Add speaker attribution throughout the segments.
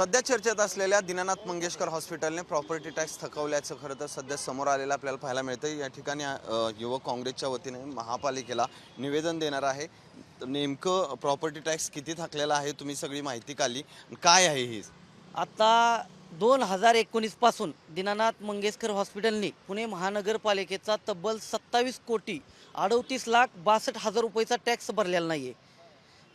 Speaker 1: सध्या चर्चेत असलेल्या दीनानाथ मंगेशकर हॉस्पिटलने प्रॉपर्टी टॅक्स थकवल्याचं खरं तर सध्या समोर आलेलं आपल्याला पाहायला मिळतं या ठिकाणी युवक काँग्रेसच्या वतीने महापालिकेला निवेदन देणार आहे. तर नेमकं प्रॉपर्टी टॅक्स किती थकलेला आहे तुम्ही सगळी माहिती काढली. काय आहे ही?
Speaker 2: आता दोन हजार एकोणीसपासून दीनानाथ मंगेशकर हॉस्पिटलने पुणे महानगरपालिकेचा तब्बल सत्तावीस कोटी अडतीस लाख बासष्ट हजार रुपयेचा टॅक्स भरलेला नाही आहे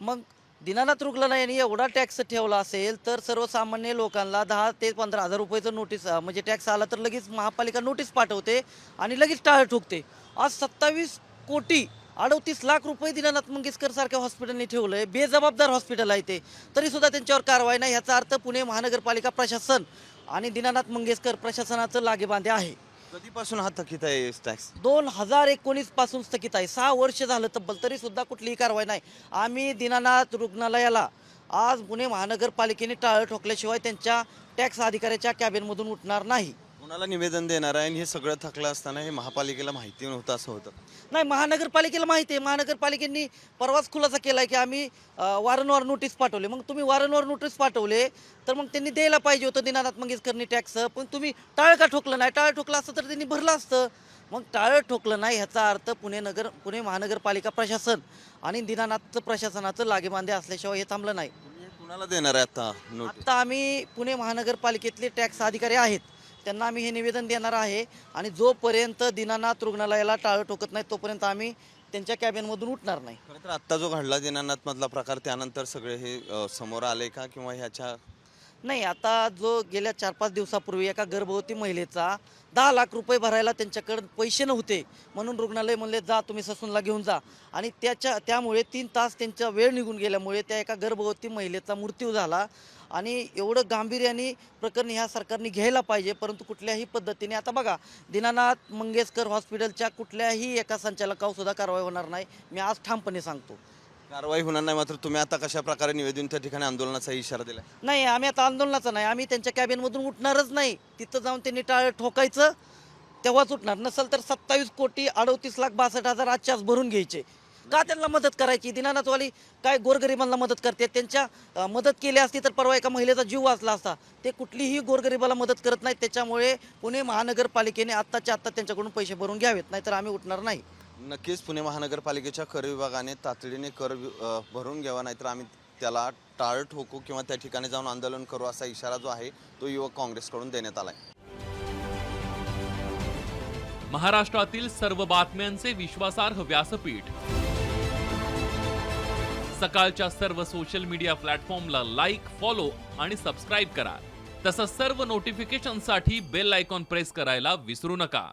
Speaker 2: मग दिनानाथ रुग्णालय यांनी एवढा टॅक्स ठेवला असेल तर सर्वसामान्य लोकांना दहा ते पंधरा हजार रुपयाचं नोटीस म्हणजे टॅक्स आला तर लगेच महापालिका नोटीस पाठवते आणि लगेच टाळ ठोकते. आज सत्तावीस कोटी अडतीस लाख रुपये दिनानाथ मंगेशकर सारख्या हॉस्पिटलने ठेवलं आहे बेजबाबदार हॉस्पिटल आहे ते. तरीसुद्धा त्यांच्यावर कारवाई नाही ह्याचा अर्थ पुणे महानगरपालिका प्रशासन आणि दिनानाथ मंगेशकर प्रशासनाचं लागेबांधे आहे.
Speaker 1: कधीपासून हा थकीत आहे टॅक्स
Speaker 2: दोन हजार एकोणीसपासून स्थगित आहे. सहा वर्ष झालं तब्बल तरी सुद्धा कुठलीही कारवाई नाही. आम्ही दीनानाथ रुग्णालयाला आज पुणे महानगरपालिकेने टाळं ठोकल्याशिवाय त्यांच्या टॅक्स अधिकाऱ्याच्या कॅबिनमधून उठणार नाही.
Speaker 1: कोणाला निवेदन देणार आहे? आणि हे सगळं थकलं असताना हे महापालिकेला माहिती नव्हतं असं होतं.
Speaker 2: नाही महानगरपालिकेला माहिती आहे. महानगरपालिकेने परवाच खुलासा केला आहे की आम्ही अं, वारंवार नोटीस पाठवले. मग तुम्ही वारंवार नोटीस पाठवले तर मग त्यांनी द्यायला पाहिजे होतं दीनानाथ मंगेशकरनी टॅक्स पण तुम्ही टाळ का ठोकलं नाही? टाळ ठोकलं असतं तर त्यांनी भरलं असतं. मग टाळं ठोकलं नाही ह्याचा अर्थ पुणे नगर पुणे महानगरपालिका प्रशासन आणि दीनानाथ प्रशासनाचं लागेबांधे असल्याशिवाय हे थांबलं नाही.
Speaker 1: तुम्ही कुणाला देणार आहे आता नोटीस
Speaker 2: आता आम्ही पुणे महानगरपालिकेतले टॅक्स अधिकारी आहेत. त्यांना आम्ही हे निवेदन देणार आहे. आणि जोपर्यंत दिनानाथ रुग्णालयाला टाळं ठोकत नाही तोपर्यंत आम्ही त्यांच्या कॅबिनमधून उठणार नाही.
Speaker 1: खरं तर आत्ता जो घडला दिनानाथ मधला प्रकार त्यानंतर सगळे हे अ, समोर आले का? किंवा ह्याच्या
Speaker 2: नाही आता जो गेल्या चार पाच दिवसापूर्वी एका गर्भवती महिलेचा दहा लाख रुपये भरायला त्यांच्याकडे पैसे नव्हते म्हणून रुग्णालय म्हणले जा तुम्ही ससूनला घेऊन जा. आणि त्याच्या त्यामुळे तीन तास त्यांचा वेळ निघून गेल्यामुळे त्या एका गर्भवती महिलेचा मृत्यू झाला. आणि एवढं गांभीर्याने प्रकरण ह्या सरकारने घ्यायला पाहिजे परंतु कुठल्याही पद्धतीने आता बघा दीनानाथ मंगेशकर हॉस्पिटलच्या कुठल्याही एका संचालकावर सुद्धा कारवाई होणार नाही मी आज ठामपणे सांगतो.
Speaker 1: कारवाई होणार नाही मात्र तुम्ही आता कशा प्रकारे निवेदन त्या ठिकाणी आंदोलनाचा इशारा दिला
Speaker 2: नाही आम्ही आता आंदोलनाचं नाही. आम्ही त्यांच्या कॅबिनमधून उठणारच नाही. तिथं जाऊन त्यांनी टाळ ठोकायचं. तेव्हाच उठणार. नसेल तर सत्तावीस कोटी अडतीस लाख बासष्ट हजार आजच्याच भरून घ्यायचे. का त्यांना मदत करायची? दिनानाथवाली काय गोरगरिबांना मदत करते? त्यांच्या मदत केली असती तर परवा एका महिलेचा जीव वाचला असता. ते कुठलीही गोरगरिबाला मदत करत नाहीत. त्याच्यामुळे पुणे महानगरपालिकेने आत्ताच्या आत्ता त्यांच्याकडून पैसे भरून घ्यावेत. नाहीतर आम्ही उठणार नाही.
Speaker 1: नक्कीच पुणे महानगरपालिकेच्या कर विभागाने तातडीने कर अ, भरून घ्यावा नाहीतर आम्ही त्याला टाळ ठोकू किंवा त्या ठिकाणी जाऊन आंदोलन करू असा इशारा जो आहे तो युवक काँग्रेसकडून देण्यात आलाय.
Speaker 3: महाराष्ट्रातील सर्व बातम्यांचे विश्वासार्ह व्यासपीठ. सकाळच्या सर्व सोशल मीडिया प्लॅटफॉर्मला लाईक फॉलो आणि सबस्क्राईब करा. तसंच सर्व नोटिफिकेशनसाठी बेल आयकॉन प्रेस करायला विसरू नका.